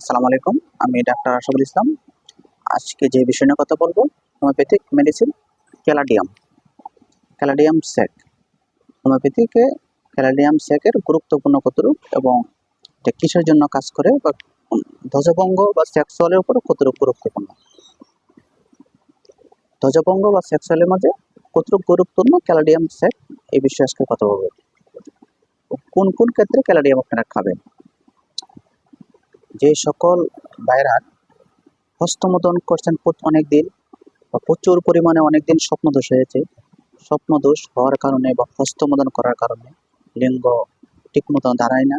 আসসালামু আলাইকুম। আমি ডাক্তার আশাফুল ইসলাম। আজকে যে বিষয় নিয়ে কথা বলব, হোমিওপ্যাথিক মেডিসিন ক্যালাডিয়াম। ক্যালাডিয়াম সেক হোমিওপ্যাথিকে ক্যালাডিয়াম সেকের গুরুত্বপূর্ণ কতরূপ এবং এটা কিসের জন্য কাজ করে বা ধ্বজভঙ্গ বা সেক্সুয়ালের উপর কতটুকু গুরুত্বপূর্ণ? ধ্বজভঙ্গ বা সেক্সুয়ালের মাঝে কতটুকু গুরুত্বপূর্ণ ক্যালাডিয়াম সেক এই বিষয়ে আজকে কথা বলব। কোন কোন ক্ষেত্রে ক্যালাডিয়াম আপনারা খাবেন? যে সকল ভাইরা হস্তমোদন করছেন অনেক দিন বা প্রচুর পরিমাণে অনেক দিন স্বপ্নদোষ হয়েছে। স্বপ্নদোষ হওয়ার কারণে বা হস্তমোদন করার কারণে লিঙ্গ ঠিক মতন দাঁড়ায় না।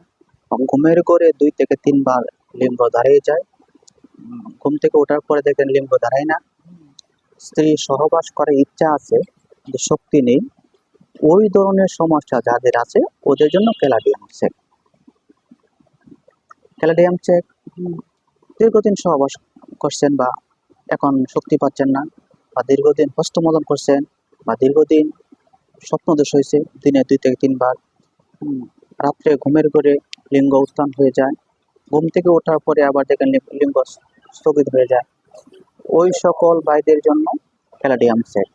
ঘুমের করে দুই থেকে তিনবার লিঙ্গ দাঁড়িয়ে যায়। ঘুম থেকে ওঠার পরে দেখেন লিঙ্গ দাঁড়ায় না। স্ত্রী সহবাস করার ইচ্ছা আছে, কিন্তু শক্তি নেই। ওই ধরনের সমস্যা যাদের আছে, ওদের জন্য ক্যালাডিয়াম চেক। ক্যালাডিয়াম চেক দীর্ঘদিন সহবাস করছেন বা এখন শক্তি পাচ্ছেন না বা দীর্ঘদিন হস্তমোদন করছেন বা দীর্ঘদিন স্বপ্নদোষ হয়েছে, দিনে দুই থেকে তিনবার রাত্রে ঘুমের ঘরে লিঙ্গ উত্থান হয়ে যায়, ঘুম থেকে ওঠার পরে আবার দেখেন লিঙ্গ স্থগিত হয়ে যায়। ওই সকল ভাইদের জন্য ক্যালাডিয়াম সেট।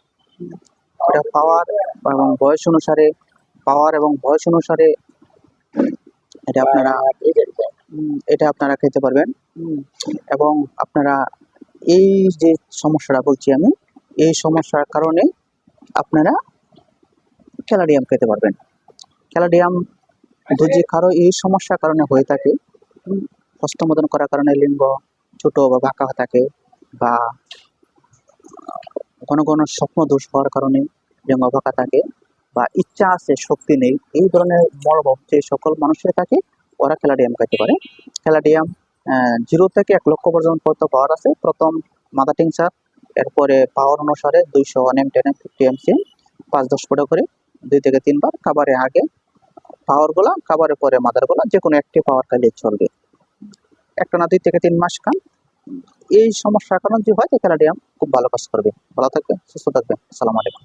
এটা পাওয়ার এবং বয়স অনুসারে, পাওয়ার এবং বয়স অনুসারে এটা আপনারা এটা আপনারা খেতে পারবেন। এবং আপনারা এই যে সমস্যাটা বলছি আমি এই সমস্যার কারণে আপনারা ক্যালাডিয়াম খেতে পারবেন। ক্যালাডিয়াম যদি কারও এই সমস্যার কারণে হয়ে থাকে। হস্তমোদন করার কারণে লিঙ্গ ছোট বা বাঁকা থাকে বা ঘন ঘন স্বপ্ন দোষ হওয়ার কারণে লিঙ্গ বাঁকা থাকে বা ইচ্ছা আছে শক্তি নেই। এই ধরনের মনোভাব যে সকল মানুষের থাকে ওরা ক্যালাডিয়াম খেতে পারে। ক্যালাডিয়াম জিরো থেকে এক লক্ষ পর্যন্ত পাওয়ার আছে। প্রথম মাদা টিংসার এরপরে পাওয়ার অনুসারে দুইশো one M ten M fifty M C পাঁচ দশ ফুটা করে দুই থেকে তিনবার। খাবারে আগে পাওয়ারগুলা খাবারের পরে মাদারগুলা যে কোনো একটি পাওয়ার খাইলে চলবে। একটা না দুই থেকে তিন মাস খান। এই সমস্যার কারণে যে হয় ক্যালাডিয়াম খুব ভালো কাজ করবে। ভালো থাকবে সুস্থ থাকবে আসসালামু আলাইকুম।